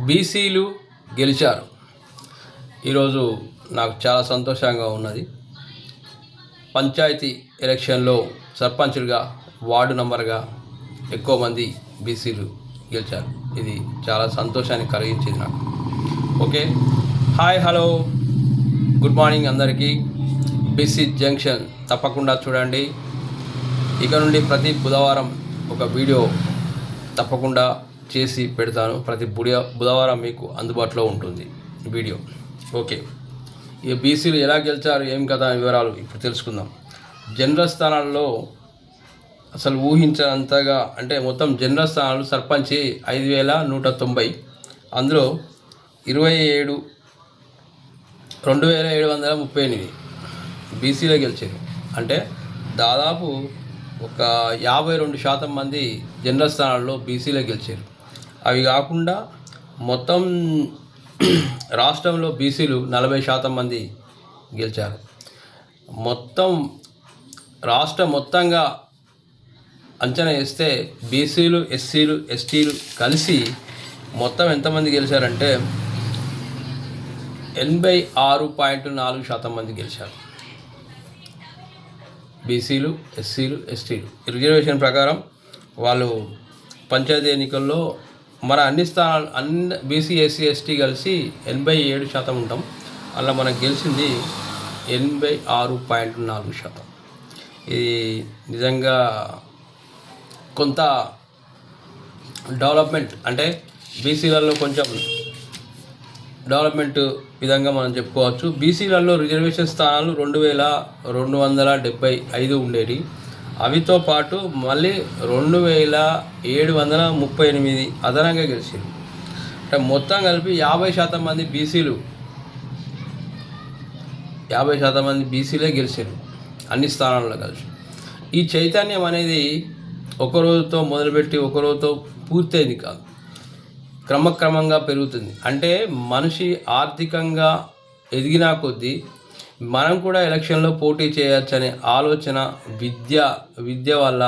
బీసీలు గెలిచారు. ఈరోజు నాకు చాలా సంతోషంగా ఉన్నది. పంచాయతీ ఎలక్షన్లో సర్పంచులుగా వార్డు నంబర్గా ఎక్కువ మంది బీసీలు గెలిచారు. ఇది చాలా సంతోషాన్ని కలిగించింది నాకు. Okay? Hi hello. Good morning అందరికీ. బీసీ జంక్షన్ తప్పకుండా చూడండి. ఇక నుండి ప్రతి బుధవారం ఒక వీడియో తప్పకుండా చేసి పెడతాను. ప్రతి బుడియా బుధవారం మీకు అందుబాటులో ఉంటుంది వీడియో. ఓకే. ఇక బీసీలు ఎలా గెలిచారు ఏం కదా వివరాలు ఇప్పుడు తెలుసుకుందాం. జనరల్ స్థానాల్లో అసలు ఊహించినంతగా అంటే మొత్తం జనరల్ స్థానాలు సర్పంచి ఐదు వేల నూట తొంభై. అందులో ఇరవై ఏడు రెండు వేల ఏడు వందల ముప్పై ఎనిమిది బీసీలో గెలిచారు. అంటే దాదాపు ఒక యాభై రెండు శాతం మంది జనరల్ స్థానాల్లో బీసీలో గెలిచారు. అవి కాకుండా మొత్తం రాష్ట్రంలో బీసీలు నలభై శాతం మంది గెలిచారు. మొత్తం రాష్ట్రం మొత్తంగా అంచనా వేస్తే బీసీలు ఎస్సీలు ఎస్టీలు కలిసి మొత్తం ఎంతమంది గెలిచారంటే ఎనభై ఆరు పాయింట్ నాలుగు శాతం మంది గెలిచారు. బీసీలు ఎస్సీలు ఎస్టీలు. రిజర్వేషన్ ప్రకారం వాళ్ళు పంచాయతీ ఎన్నికల్లో మన అన్ని స్థానాలు అన్ని బీసీ ఎస్సీ ఎస్టీ కలిసి ఎనభై ఏడు శాతం ఉంటాం. అలా మనకు గెలిచింది ఎనభై ఆరు పాయింట్ నాలుగు శాతం. ఇది నిజంగా కొంత డెవలప్మెంట్ అంటే బీసీలలో కొంచెం డెవలప్మెంట్ విధంగా మనం చెప్పుకోవచ్చు. బీసీలలో రిజర్వేషన్ స్థానాలు రెండు వేల రెండు వందల డెబ్బై ఐదు ఉండేవి అవితో పాటు మళ్ళీ రెండు వేల ఏడు వందల ముప్పై ఎనిమిది అదనంగా గెలిచింది. అంటే మొత్తం కలిపి యాభై శాతం మంది బీసీలు యాభై శాతం మంది బీసీలే గెలిచారు అన్ని స్థానాల్లో కలిసి. ఈ చైతన్యం అనేది ఒక రోజుతో మొదలుపెట్టి ఒక రోజుతో పూర్తయింది కాదు. క్రమక్రమంగా పెరుగుతుంది. అంటే మనిషి ఆర్థికంగా ఎదిగినా కొద్దీ మనం కూడా ఎలక్షన్లో పోటీ చేయొచ్చనే ఆలోచన విద్య విద్య వల్ల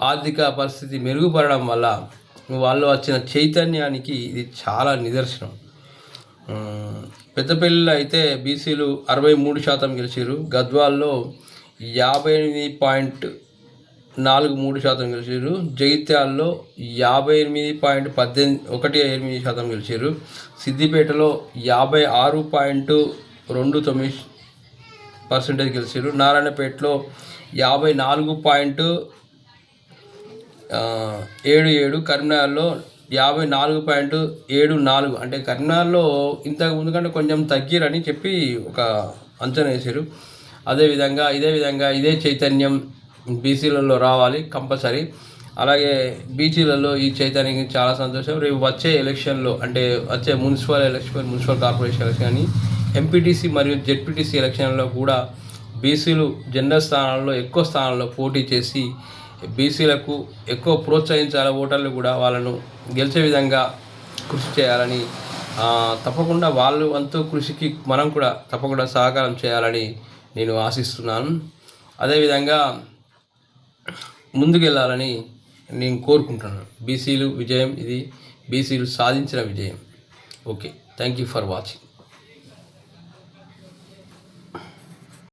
ఆర్థిక పరిస్థితి మెరుగుపడడం వల్ల వాళ్ళు వచ్చిన చైతన్యానికి ఇది చాలా నిదర్శనం. పెద్దపల్లిలో అయితే బీసీలు అరవై మూడు శాతం గెలిచారు గద్వాల్లో యాభై ఎనిమిది పాయింట్ నాలుగు మూడు శాతం గెలిచారు జగిత్యాల్లో యాభై ఎనిమిది పాయింట్ పద్దెనిమిది ఒకటి ఎనిమిది శాతం గెలిచారు సిద్దిపేటలో యాభై ఆరు పాయింట్ రెండు తొమ్మిది పర్సెంటేజ్ గెలిచారు నారాయణపేటలో యాభై నాలుగు పాయింట్ ఏడు ఏడు కరీంనగర్లో యాభై నాలుగు పాయింట్ ఏడు నాలుగు. అంటే కరీంనగర్లో ఇంతకు ముందు కంటే కొంచెం తగ్గిరని చెప్పి ఒక అంచనా వేశారు అదేవిధంగా ఇదే విధంగా ఇదే చైతన్యం బీసీలలో రావాలి కంపల్సరీ. అలాగే బీసీలలో ఈ చైతన్యం చాలా సంతోషం. రేపు వచ్చే ఎలక్షన్లో అంటే వచ్చే municipal election municipal corporation election కానీ ఎంపీటీసీ మరియు జెడ్పీటీసీ ఎలక్షన్లో కూడా బీసీలు జనరల్ స్థానాల్లో ఎక్కువ స్థానాల్లో పోటీ చేసి బీసీలకు ఎక్కువ ప్రోత్సహించాలి ఓటర్లు కూడా వాళ్ళను గెలిచే విధంగా కృషి చేయాలని తప్పకుండా వాళ్ళు అంతో కృషికి మనం కూడా తప్పకుండా సహకారం చేయాలని నేను ఆశిస్తున్నాను. అదేవిధంగా ముందుకెళ్ళాలని నేను కోరుకుంటున్నాను. బీసీలు విజయం ఇది. బీసీలు సాధించిన విజయం. Okay thank you for watching